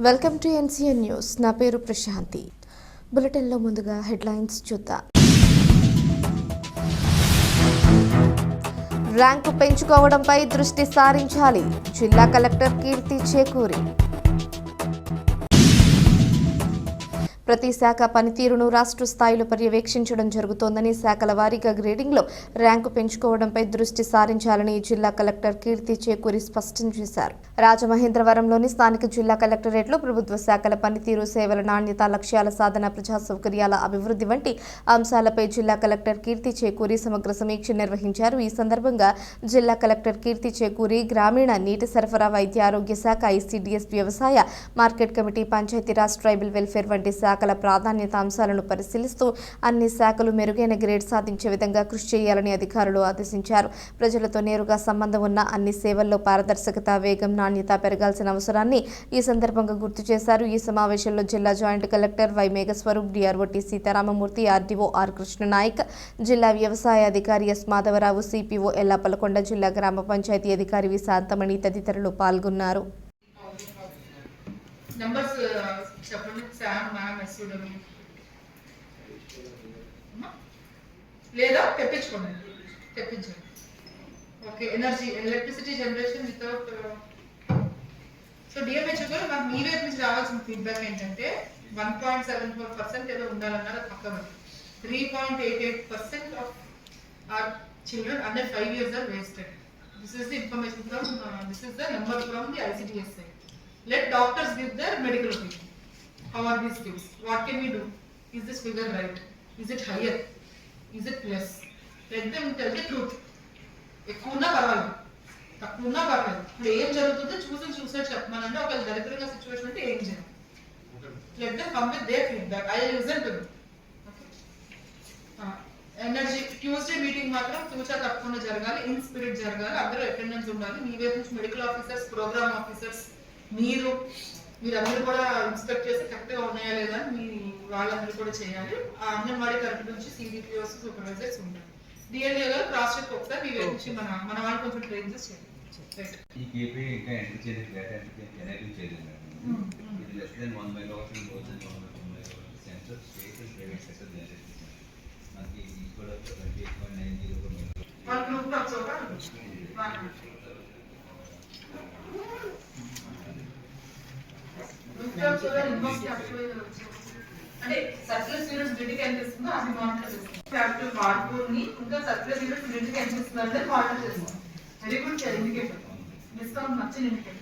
Welcome to NCN news. నా పేరు ప్రశాంతి. బులెటిన్లో ముందుగా హెడ్లైన్స్ చూద్దాం. ర్యాంకు పెంచుకోవడంపై దృష్టి సారించాలి. జిల్లా కలెక్టర్ కీర్తి చేకూరి. ప్రతి శాఖ పనితీరును రాష్ట్ర స్థాయిలో పర్యవేక్షించడం జరుగుతోందని శాఖల వారీగా గ్రేడింగ్లో ర్యాంకు పెంచుకోవడంపై దృష్టి సారించాలని జిల్లా కలెక్టర్ కీర్తి చేకూరి స్పష్టం చేశారు. రాజమహేంద్రవరంలోని స్థానిక జిల్లా కలెక్టరేట్లో ప్రభుత్వ శాఖల పనితీరు సేవల నాణ్యత లక్ష్యాల సాధన ప్రజా సౌకర్యాల అభివృద్ధి వంటి అంశాలపై జిల్లా కలెక్టర్ కీర్తి చేకూరి సమగ్ర సమీక్ష నిర్వహించారు. ఈ సందర్భంగా జిల్లా కలెక్టర్ కీర్తి చేకూరి గ్రామీణ నీటి సరఫరా వైద్య ఆరోగ్య శాఖ ఐసీడీఎస్ వ్యవసాయ market committee Panchayati Raj tribal welfare వంటి శాఖల ప్రాధాన్యత అంశాలను పరిశీలిస్తూ అన్ని శాఖలు మెరుగైన గ్రేడ్ సాధించే విధంగా కృషి చేయాలని అధికారులు ఆదేశించారు. ప్రజలతో నేరుగా సంబంధం ఉన్న అన్ని సేవల్లో పారదర్శకత వేగం నాణ్యత పెరగాల్సిన అవసరాన్ని ఈ సందర్భంగా గుర్తు చేశారు. ఈ సమావేశంలో జిల్లా joint collector Y Meghaswaroop DRO T Sitaramamurthy RDO R Krishna Naik జిల్లా వ్యవసాయ అధికారి ఎస్ మాధవరావు సిపిఓ ఎల్లాపలకొండ జిల్లా గ్రామ పంచాయతీ అధికారి వి శాంతమణి తదితరులు పాల్గొన్నారు. నంబర్స్ చెప్పండి. శామ్ మ్యామ్ ఎస్యూడబ్ల్యూ లేదా తెప్పించుకోండి. తెప్పించండి. Okay energy electricity generation without so DMHO గారు మాకు మీ వైపు నుంచి రావాల్సిన ఫీడ్బ్యాక్ ఏంటంటే one point seven four percent ఏదో ఉండాలన్నారు పక్కన three point eight eight percent of are children under five years are wasted this is the information from this is the number from the ICTSI let doctors give their medical opinion. How are these things? What can we do? Is this figure right? Is it higher? Is it less? Let them tell the truth. ఎక్కువ ఉన్నా పర్వాలేదు తక్కువ ఉన్నా పర్వాలేదు ఇప్పుడు ఏం జరుగుతుందో చూసి చూసే చెప్పమనంటే ఒకవేళ దరిద్రంగా సిచ్యువేషన్ అంటే ఏం చేయాలి let them come with their feedback I listen to energy Tuesday meeting మాత్రం ఫ్యూచర్ తప్పకుండా జరగాలి ఇన్ స్పిరిట్ జరగాలి అందరూ అటెండెన్స్ ఉండాలి మీ వైపు నుంచి మెడికల్ ఆఫీసర్స్ ప్రోగ్రామ్ ఆఫీసర్స్ మీరు మీరందరూ కూడా ఇన్స్పెక్ట్ చేసి కరెక్ట్గా ఉన్నాయా లేదా మీ వాళ్ళందరూ కూడా చేయాలి. ఆ అంగన్వాడీ తరపు నుంచి సిడిపిఓస్ సూపర్వైజర్స్ ఉంటారు. డిఎల్ఏ గారు క్రాస్ చెక్ ఒకసారి మీ వైపు నుంచి మన మన వాళ్ళు కొంచెం ట్రైన్ చేసి చేయండి Right. ఈ కేపీ ఇంకా ఎంటర్ చేయలేదు డేటా ఎనేబుల్ చేయలేదు మేడం. Hmm. ఇది less than one by thousand thousand one by one by sensor state and private sector generate చేశారు మనకి ఇది కూడా twenty eight point nine zero వాళ్ళ అంటే సర్క్యులర్ స్టూడెంట్స్ బ్రిడ్కి అనిపిస్తుందో అది మానిటర్ చేస్తాం క్యాపిటల్ వాడుకోని ఇంకా సర్క్యులర్ స్టూడెంట్స్ బ్రిడ్కి మానిటర్ చేస్తాం వెరీ గుడ్ ఇండికేటర్ డిస్కౌంట్ నచ్చిన ఇండికేటర్